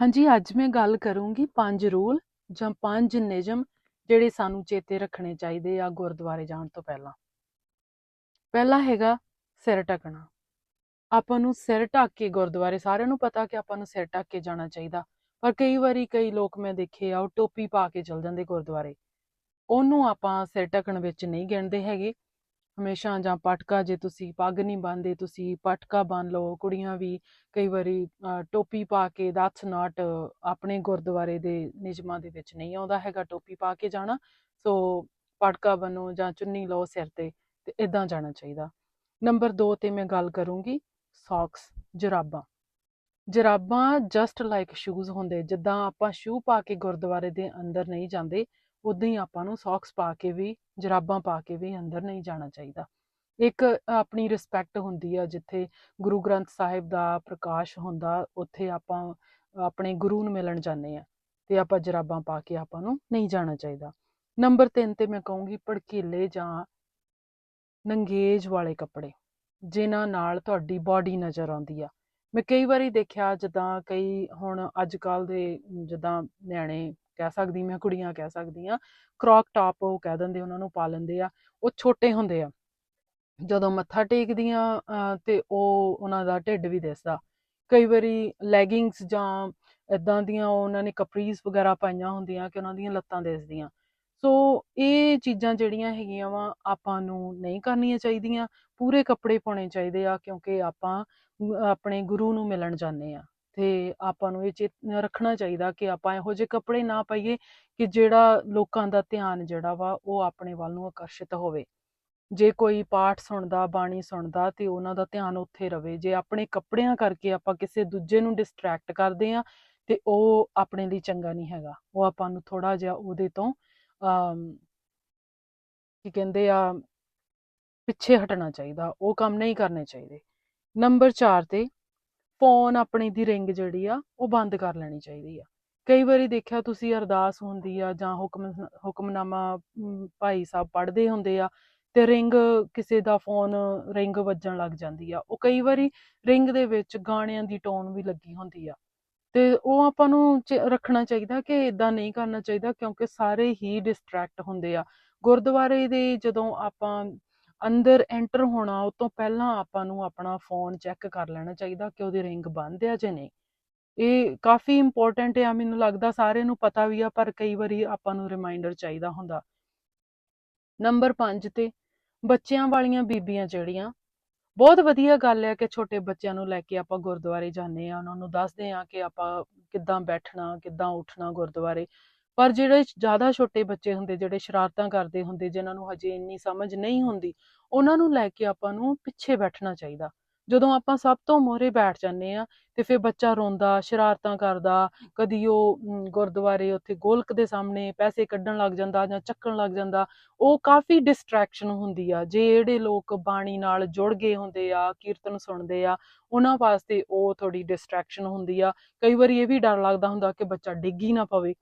ਹਾਂਜੀ, ਅੱਜ ਮੈਂ ਗੱਲ ਕਰੂੰਗੀ ਪੰਜ ਰੂਲ ਜਾਂ ਪੰਜ ਨਿਯਮ ਜਿਹੜੇ ਸਾਨੂੰ ਚੇਤੇ ਰੱਖਣੇ ਚਾਹੀਦੇ ਆ ਗੁਰਦੁਆਰੇ ਜਾਣ ਤੋਂ ਪਹਿਲਾਂ। ਪਹਿਲਾ ਹੈਗਾ ਸਿਰ ਢੱਕਣਾ। ਆਪਾਂ ਨੂੰ ਸਿਰ ਢੱਕ ਕੇ ਗੁਰਦੁਆਰੇ ਸਾਰਿਆਂ ਨੂੰ ਪਤਾ ਕਿ ਆਪਾਂ ਨੂੰ ਸਿਰ ਢੱਕ ਕੇ ਜਾਣਾ ਚਾਹੀਦਾ। ਪਰ ਕਈ ਵਾਰੀ ਕਈ ਲੋਕ ਮੈਂ ਦੇਖੇ ਆ ਉਹ ਟੋਪੀ ਪਾ ਕੇ ਚਲ ਜਾਂਦੇ ਗੁਰਦੁਆਰੇ। ਉਹਨੂੰ ਆਪਾਂ ਸਿਰ ਢੱਕਣ ਵਿੱਚ ਨਹੀਂ ਗਿਣਦੇ ਹੈਗੇ। ਹਮੇਸ਼ਾ ਜਾਂ ਪਟਕਾ ਜੇ ਤੁਸੀਂ ਪੱਗ ਨਹੀਂ ਬੰਨਦੇ ਤੁਸੀਂ ਪਟਕਾ ਬੰਨ ਲਓ। ਕੁੜੀਆਂ ਵੀ ਕਈ ਵਾਰੀ ਟੋਪੀ ਪਾ ਕੇ ਦੈਟਸ ਨਾਟ ਆਪਣੇ ਗੁਰਦੁਆਰੇ ਦੇ ਨਿਯਮਾਂ ਦੇ ਵਿੱਚ ਨਹੀਂ ਆਉਂਦਾ ਹੈਗਾ ਟੋਪੀ ਪਾ ਕੇ ਜਾਣਾ। ਸੋ ਪਟਕਾ ਬੰਨੋ ਜਾਂ ਚੁੰਨੀ ਲਓ ਸਿਰ ਤੇ ਤੇ ਇਦਾਂ ਜਾਣਾ ਚਾਹੀਦਾ। ਨੰਬਰ 2 ਤੇ ਮੈਂ ਗੱਲ ਕਰੂੰਗੀ ਸੌਕਸ, ਜਰਾਬਾਂ। ਜਰਾਬਾਂ ਜਸਟ ਲਾਈਕ ਸ਼ੂਜ਼ ਹੁੰਦੇ, ਜਿੱਦਾਂ ਆਪਾਂ ਸ਼ੂ ਪਾ ਕੇ ਗੁਰਦੁਆਰੇ ਦੇ ਅੰਦਰ ਨਹੀਂ ਜਾਂਦੇ ਉਦਾਂ ਹੀ ਆਪਾਂ ਨੂੰ ਸੌਕਸ ਪਾ ਕੇ ਵੀ, ਜਰਾਬਾਂ ਪਾ ਕੇ ਵੀ ਅੰਦਰ ਨਹੀਂ ਜਾਣਾ ਚਾਹੀਦਾ। ਇੱਕ ਆਪਣੀ ਰਿਸਪੈਕਟ ਹੁੰਦੀ ਆ, ਜਿੱਥੇ ਗੁਰੂ ਗ੍ਰੰਥ ਸਾਹਿਬ ਦਾ ਪ੍ਰਕਾਸ਼ ਹੁੰਦਾ, ਉੱਥੇ ਆਪਾਂ ਆਪਣੇ ਗੁਰੂ ਨੂੰ ਮਿਲਣ ਜਾਂਦੇ ਆ ਤੇ ਆਪਾਂ ਜਰਾਬਾਂ ਪਾ ਕੇ ਆਪਾਂ ਨੂੰ ਨਹੀਂ ਜਾਣਾ ਚਾਹੀਦਾ। ਨੰਬਰ 3 ਤੇ ਮੈਂ ਕਹੂੰਗੀ ਭੜਕੀਲੇ ਜਾਂ ਨੰਗੇਜ ਵਾਲੇ ਕੱਪੜੇ, ਜਿਨ੍ਹਾਂ ਨਾਲ ਤੁਹਾਡੀ ਬਾਡੀ ਨਜ਼ਰ ਆਉਂਦੀ ਆ। ਮੈਂ ਕਈ ਵਾਰੀ ਦੇਖਿਆ, ਜਿੱਦਾਂ ਕਈ ਹੁਣ ਅੱਜ ਕੱਲ ਦੇ, ਜਿੱਦਾਂ ਨਿਆਣੇ ਕਹਿ ਸਕਦੀ ਮੈਂ ਕੁੜੀਆਂ ਕਹਿ ਸਕਦੀ ਆ ਕ੍ਰੌਕ ਟਾਪ ਉਹ ਕਹਿ ਦਿੰਦੇ ਉਹਨਾਂ ਨੂੰ ਪਾ ਲੈਂਦੇ ਆ ਉਹ ਛੋਟੇ ਹੁੰਦੇ ਆ। ਜਦੋਂ ਮੱਥਾ ਟੇਕਦੀਆਂ ਅਹ, ਤੇ ਉਹ ਉਹਨਾਂ ਦਾ ਢਿੱਡ ਵੀ ਦਿਸਦਾ। ਕਈ ਵਾਰੀ ਲੈਗਿੰਗਸ ਜਾਂ ਇਦਾਂ ਦੀਆਂ ਉਹਨਾਂ ਨੇ ਕਪਰੀਜ਼ ਵਗੈਰਾ ਪਾਈਆਂ ਹੁੰਦੀਆਂ ਕਿ ਉਹਨਾਂ ਦੀਆਂ ਲੱਤਾਂ ਦਿਸਦੀਆਂ। ਸੋ ਇਹ ਚੀਜ਼ਾਂ ਜਿਹੜੀਆਂ ਹੈਗੀਆਂ ਵਾ ਆਪਾਂ ਨੂੰ ਨਹੀਂ ਕਰਨੀਆਂ ਚਾਹੀਦੀਆਂ ਪੂਰੇ ਕੱਪੜੇ ਪਾਉਣੇ ਚਾਹੀਦੇ ਆ ਕਿਉਂਕਿ ਆਪਾਂ ਆਪਣੇ ਗੁਰੂ ਨੂੰ ਮਿਲਣ ਜਾਂਦੇ ਆ। ਤੇ ਆਪਾਂ ਨੂੰ ਇਹ ਚੇਤ ਰੱਖਣਾ ਚਾਹੀਦਾ ਕਿ ਆਪਾਂ ਇਹੋ ਜਿਹੇ ਕੱਪੜੇ ਨਾ ਪਾਈਏ ਕਿ ਜਿਹੜਾ ਲੋਕਾਂ ਦਾ ਧਿਆਨ ਜਿਹੜਾ ਵਾ ਉਹ ਆਪਣੇ ਵੱਲ ਨੂੰ ਆਕਰਸ਼ਿਤ ਹੋਵੇ। ਜੇ ਕੋਈ ਪਾਠ ਸੁਣਦਾ ਬਾਣੀ ਸੁਣਦਾ ਤੇ ਉਹਨਾਂ ਦਾ ਧਿਆਨ ਉੱਥੇ ਰਵੇ। ਜੇ ਆਪਣੇ ਕੱਪੜਿਆਂ ਕਰਕੇ ਆਪਾਂ ਕਿਸੇ ਦੂਜੇ ਨੂੰ ਡਿਸਟਰੈਕਟ ਕਰਦੇ ਆ ਤੇ ਉਹ ਆਪਣੇ ਲਈ ਚੰਗਾ ਨਹੀਂ ਹੈਗਾ। ਉਹ ਆਪਾਂ ਨੂੰ ਥੋੜਾ ਜਿਹਾ ਉਹਦੇ ਤੋਂ ਅਮ, ਕੀ ਕਹਿੰਦੇ ਆ ਪਿੱਛੇ ਹਟਣਾ ਚਾਹੀਦਾ। ਉਹ ਕੰਮ ਨਹੀਂ ਕਰਨੇ ਚਾਹੀਦੇ। ਨੰਬਰ 4 ਤੇ ਫੋਨ ਆਪਣੀ ਦੀ ਰਿੰਗ ਜਿਹੜੀ ਆ, ਉਹ ਬੰਦ ਕਰ ਲੈਣੀ ਚਾਹੀਦੀ ਆ। ਕਈ ਵਾਰੀ ਦੇਖਿਆ ਤੁਸੀਂ ਅਰਦਾਸ ਹੁੰਦੀ ਆ ਜਾਂ ਹੁਕਮ, ਹੁਕਮਨਾਮਾ ਭਾਈ ਸਾਹਿਬ ਪੜ੍ਹਦੇ ਹੁੰਦੇ ਆ ਤੇ ਰਿੰਗ ਕਿਸੇ ਦਾ ਫੋਨ ਰਿੰਗ ਵੱਜਣ ਲੱਗ ਜਾਂਦੀ ਆ। ਉਹ ਕਈ ਵਾਰੀ ਰਿੰਗ ਦੇ ਵਿੱਚ ਗਾਣਿਆਂ ਦੀ ਟੋਨ ਵੀ ਲੱਗੀ ਹੁੰਦੀ ਆ। ਤੇ ਉਹ ਆਪਾਂ ਨੂੰ ਰੱਖਣਾ ਚਾਹੀਦਾ ਕਿ ਇਦਾਂ ਨਹੀਂ ਕਰਨਾ ਚਾਹੀਦਾ ਕਿਉਂਕਿ ਸਾਰੇ ਹੀ ਡਿਸਟਰੈਕਟ ਹੁੰਦੇ ਆ। ਗੁਰਦੁਆਰੇ ਦੇ ਜਦੋਂ ਆਪਾਂ ਅੰਦਰ ਐਂਟਰ ਹੋਣਾ, ਉਹ ਤੋਂ ਪਹਿਲਾਂ ਆਪਾਂ ਨੂੰ ਆਪਣਾ ਫੋਨ ਚੈੱਕ ਕਰ ਲੈਣਾ ਚਾਹੀਦਾ ਕਿ ਉਹਦੀ ਰਿੰਗ ਬੰਦ ਆ ਜਾਂ ਨਹੀਂ। ਇਹ ਕਾਫੀ ਇੰਪੋਰਟੈਂਟ ਆ, ਮੈਨੂੰ ਲੱਗਦਾ ਸਾਰਿਆਂ ਨੂੰ ਪਤਾ ਵੀ ਆ, ਪਰ ਕਈ ਵਾਰੀ ਆਪਾਂ ਨੂੰ ਰਿਮਾਈਂਡਰ ਚਾਹੀਦਾ ਹੁੰਦਾ। ਨੰਬਰ 5 ਤੇ, ਬੱਚਿਆਂ ਵਾਲੀਆਂ ਬੀਬੀਆਂ ਜਿਹੜੀਆਂ, ਬਹੁਤ ਵਧੀਆ ਗੱਲ ਹੈ ਕਿ ਛੋਟੇ ਬੱਚਿਆਂ ਨੂੰ ਲੈ ਕੇ ਆਪਾਂ ਗੁਰਦੁਆਰੇ ਜਾਂਦੇ ਆ, ਉਹਨਾਂ ਨੂੰ ਦੱਸਦੇ ਆ ਕਿ ਆਪਾਂ ਕਿੱਦਾਂ ਬੈਠਣਾ, ਕਿੱਦਾਂ ਉੱਠਣਾ ਗੁਰਦੁਆਰੇ। ਪਰ ਜਿਹੜੇ ਜ਼ਿਆਦਾ ਛੋਟੇ ਬੱਚੇ ਹੁੰਦੇ, ਜਿਹੜੇ ਸ਼ਰਾਰਤਾਂ ਕਰਦੇ ਹੁੰਦੇ, ਜਿਨ੍ਹਾਂ ਨੂੰ ਹਜੇ ਇੰਨੀ ਸਮਝ ਨਹੀਂ ਹੁੰਦੀ, ਉਹਨਾਂ ਨੂੰ ਲੈ ਕੇ ਆਪਾਂ ਨੂੰ ਪਿੱਛੇ ਬੈਠਣਾ ਚਾਹੀਦਾ। ਜਦੋਂ ਆਪਾਂ ਸਭ ਤੋਂ ਮੋਹਰੇ ਬੈਠ ਜਾਂਦੇ ਆ ਤੇ ਫਿਰ ਬੱਚਾ ਰੋਂਦਾ, ਸ਼ਰਾਰਤਾਂ ਕਰਦਾ, ਕਦੀ ਉਹ ਗੁਰਦੁਆਰੇ ਉੱਥੇ ਗੋਲਕ ਦੇ ਸਾਹਮਣੇ ਪੈਸੇ ਕੱਢਣ ਲੱਗ ਜਾਂਦਾ ਜਾਂ ਚੱਕਣ ਲੱਗ ਜਾਂਦਾ, ਉਹ ਕਾਫੀ ਡਿਸਟਰੈਕਸ਼ਨ ਹੁੰਦੀ ਆ। ਜਿਹੜੇ ਲੋਕ ਬਾਣੀ ਨਾਲ ਜੁੜ ਗਏ ਹੁੰਦੇ ਆ, ਕੀਰਤਨ ਸੁਣਦੇ ਆ, ਉਹਨਾਂ ਵਾਸਤੇ ਉਹ ਥੋੜੀ ਡਿਸਟਰੈਕਸ਼ਨ ਹੁੰਦੀ ਆ। ਕਈ ਵਾਰੀ ਇਹ ਵੀ ਡਰ ਲੱਗਦਾ ਹੁੰਦਾ ਕਿ ਬੱਚਾ ਡਿੱਗ ਹੀ ਨਾ ਪਵੇ।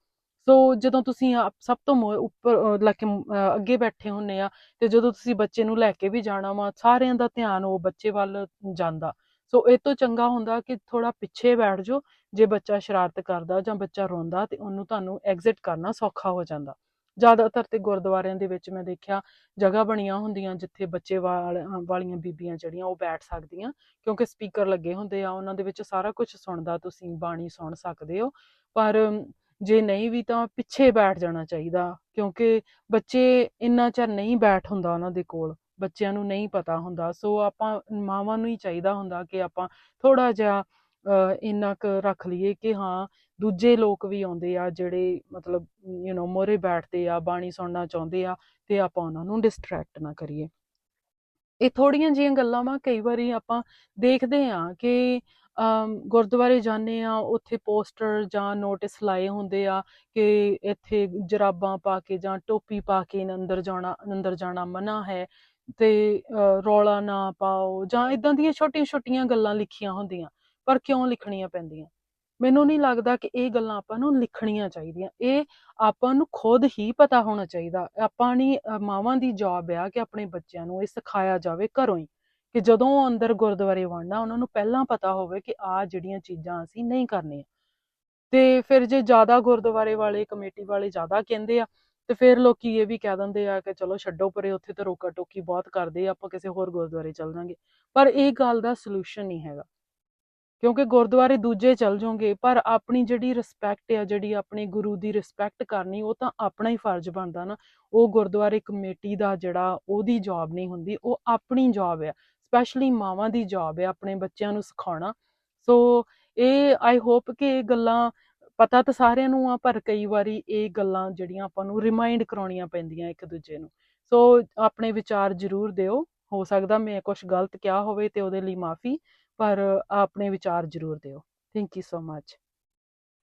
ਸੋ ਜਦੋਂ ਤੁਸੀਂ ਸਭ ਤੋਂ ਉੱਪਰ ਅਹ, ਅੱਗੇ ਬੈਠੇ ਹੁੰਨੇ ਆ ਤੇ ਜਦੋਂ ਤੁਸੀਂ ਬੱਚੇ ਨੂੰ ਲੈ ਕੇ ਵੀ ਜਾਣਾ ਵਾ ਸਾਰਿਆਂ ਦਾ ਧਿਆਨ ਉਹ ਬੱਚੇ ਵੱਲ ਜਾਂਦਾ। ਸੋ ਇਹ ਤੋਂ ਚੰਗਾ ਹੁੰਦਾ ਕਿ ਥੋੜਾ ਪਿੱਛੇ ਬੈਠ ਜਾਓ ਜੇ ਬੱਚਾ ਸ਼ਰਾਰਤ ਕਰਦਾ ਜਾਂ ਬੱਚਾ ਰੋਂਦਾ ਤੇ ਉਹਨੂੰ ਤੁਹਾਨੂੰ ਐਗਜ਼ਿਟ ਕਰਨਾ ਸੌਖਾ ਹੋ ਜਾਂਦਾ। ਜ਼ਿਆਦਾਤਰ ਤੇ ਗੁਰਦੁਆਰਿਆਂ ਦੇ ਵਿੱਚ ਮੈਂ ਦੇਖਿਆ ਜਗ੍ਹਾ ਬਣੀਆਂ ਹੁੰਦੀਆਂ ਜਿੱਥੇ ਬੱਚੇ ਵਾਲੀਆਂ ਬੀਬੀਆਂ ਜਿਹੜੀਆਂ ਉਹ ਬੈਠ ਸਕਦੀਆਂ ਕਿਉਂਕਿ ਸਪੀਕਰ ਲੱਗੇ ਹੁੰਦੇ ਆ ਉਹਨਾਂ ਦੇ ਵਿੱਚ ਸਾਰਾ ਕੁਝ ਸੁਣਦਾ ਤੁਸੀਂ ਬਾਣੀ ਸੁਣ ਸਕਦੇ ਹੋ। ਪਰ ਜੇ ਨਹੀਂ ਵੀ ਤਾਂ ਪਿੱਛੇ ਬੈਠ ਜਾਣਾ ਚਾਹੀਦਾ, ਕਿਉਂਕਿ ਬੱਚੇ ਇੰਨਾ ਚਿਰ ਨਹੀਂ ਬੈਠ ਹੁੰਦਾ ਉਹਨਾਂ ਦੇ ਕੋਲ, ਬੱਚਿਆਂ ਨੂੰ ਨਹੀਂ ਪਤਾ ਹੁੰਦਾ। ਸੋ ਆਪਾਂ ਮਾਵਾਂ ਨੂੰ ਹੀ ਚਾਹੀਦਾ ਹੁੰਦਾ ਕਿ ਆਪਾਂ ਥੋੜਾ ਜਿਹਾ ਇੰਨਾ ਕੁ ਰੱਖ ਲਈਏ ਕਿ ਹਾਂ, ਦੂਜੇ ਲੋਕ ਵੀ ਆਉਂਦੇ ਆ ਜਿਹੜੇ ਮਤਲਬ ਯੂ نو ਮੋਰੇ ਬੈਠਦੇ ਆ, ਬਾਣੀ ਸੁਣਨਾ ਚਾਹੁੰਦੇ ਆ ਤੇ ਆਪਾਂ ਉਹਨਾਂ ਨੂੰ ਡਿਸਟਰੈਕਟ ਨਾ ਕਰੀਏ। ਇਹ ਥੋੜੀਆਂ ਜਿਹੀਆਂ ਗੱਲਾਂ ਵਾ, ਕਈ ਵਾਰੀ ਆਪਾਂ ਦੇਖਦੇ ਆ ਕਿ ਗੁਰਦੁਆਰੇ ਜਾਂਦੇ ਆ ਉੱਥੇ ਪੋਸਟਰ ਜਾਂ ਨੋਟਿਸ ਲਾਏ ਹੁੰਦੇ ਆ ਕਿ ਇੱਥੇ ਜਰਾਬਾਂ ਪਾ ਕੇ ਜਾਂ ਟੋਪੀ ਪਾ ਕੇ ਅੰਦਰ ਜਾਣਾ ਅੰਦਰ ਜਾਣਾ ਮਨਾ ਹੈ ਤੇ ਅ, ਰੌਲਾ ਨਾ ਪਾਓ ਜਾਂ ਇਦਾਂ ਦੀਆਂ ਛੋਟੀਆਂ-ਛੋਟੀਆਂ ਗੱਲਾਂ ਲਿਖੀਆਂ ਹੁੰਦੀਆਂ ਪਰ ਕਿਉਂ ਲਿਖਣੀਆਂ ਪੈਂਦੀਆਂ? ਮੈਨੂੰ ਨਹੀਂ ਲੱਗਦਾ ਕਿ ਇਹ ਗੱਲਾਂ ਆਪਾਂ ਨੂੰ ਲਿਖਣੀਆਂ ਚਾਹੀਦੀਆਂ। ਇਹ ਆਪਾਂ ਨੂੰ ਖੁਦ ਹੀ ਪਤਾ ਹੋਣਾ ਚਾਹੀਦਾ। ਆਪਾਂ ਨਹੀਂ ਮਾਵਾਂ ਦੀ ਜੌਬ ਆ ਕਿ ਆਪਣੇ ਬੱਚਿਆਂ ਨੂੰ ਇਹ ਸਿਖਾਇਆ ਜਾਵੇ ਘਰੋਂ ਹੀ। ਕਿ ਜਦੋਂ ਅੰਦਰ ਗੁਰਦੁਆਰੇ ਵੜਨਾ, ਉਹਨਾਂ ਨੂੰ ਪਹਿਲਾਂ ਪਤਾ ਹੋਵੇ ਕਿ ਆ ਜਿਹੜੀਆਂ ਚੀਜ਼ਾਂ ਅਸੀਂ ਨਹੀਂ ਕਰਨੀਆਂ। ਤੇ ਫਿਰ ਜੇ ਜ਼ਿਆਦਾ ਗੁਰਦੁਆਰੇ ਵਾਲੇ, ਕਮੇਟੀ ਵਾਲੇ ਜ਼ਿਆਦਾ ਕਹਿੰਦੇ ਆ, ਤੇ ਫਿਰ ਲੋਕੀ ਇਹ ਵੀ ਕਹਿ ਦਿੰਦੇ ਆ ਕਿ ਚਲੋ ਛੱਡੋ ਪਰੇ, ਉੱਥੇ ਤਾਂ ਰੋਕਾ ਟੋਕੀ ਬਹੁਤ ਕਰਦੇ ਆ, ਆਪਾਂ ਕਿਸੇ ਹੋਰ ਗੁਰਦੁਆਰੇ ਚੱਲ ਜਾਾਂਗੇ। ਪਰ ਇਹ ਗੱਲ ਦਾ ਸੋਲੂਸ਼ਨ ਨਹੀਂ ਹੈਗਾ। ਕਿਉਂਕਿ ਗੁਰਦੁਆਰੇ ਦੂਜੇ ਚੱਲ ਜਾਓਗੇ, ਪਰ ਆਪਣੀ ਜਿਹੜੀ ਰਿਸਪੈਕਟ ਆ, ਜਿਹੜੀ ਆਪਣੇ ਗੁਰੂ ਦੀ ਰਿਸਪੈਕਟ ਕਰਨੀ, ਉਹ ਤਾਂ ਆਪਣਾ ਹੀ ਫਰਜ਼ ਬਣਦਾ ਨਾ। ਉਹ ਗੁਰਦੁਆਰੇ ਕਮੇਟੀ ਦਾ ਜਿਹੜਾ, ਉਹਦੀ ਜੌਬ ਨਹੀਂ ਹੁੰਦੀ, ਉਹ ਆਪਣੀ ਜੌਬ ਆ। ਸਪੈਸ਼ਲੀ ਮਾਵਾਂ ਦੀ ਜੌਬ ਆ ਆਪਣੇ ਬੱਚਿਆਂ ਨੂੰ ਸਿਖਾਉਣਾ। ਸੋ ਇਹ ਆਈ ਹੋਪ ਕਿ ਇਹ ਗੱਲਾਂ ਪਤਾ ਤਾਂ ਸਾਰਿਆਂ ਨੂੰ ਆ, ਪਰ ਕਈ ਵਾਰੀ ਇਹ ਗੱਲਾਂ ਜਿਹੜੀਆਂ ਆਪਾਂ ਨੂੰ ਰਿਮਾਈਂਡ ਕਰਾਉਣੀਆਂ ਪੈਂਦੀਆਂ ਇੱਕ ਦੂਜੇ ਨੂੰ। ਸੋ ਆਪਣੇ ਵਿਚਾਰ ਜ਼ਰੂਰ ਦਿਓ। ਹੋ ਸਕਦਾ ਮੈਂ ਕੁਝ ਗਲਤ ਕਿਹਾ ਹੋਵੇ ਤੇ ਉਹਦੇ ਲਈ ਮਾਫੀ, ਪਰ ਆਪਣੇ ਵਿਚਾਰ ਜ਼ਰੂਰ ਦਿਓ। Thank you so much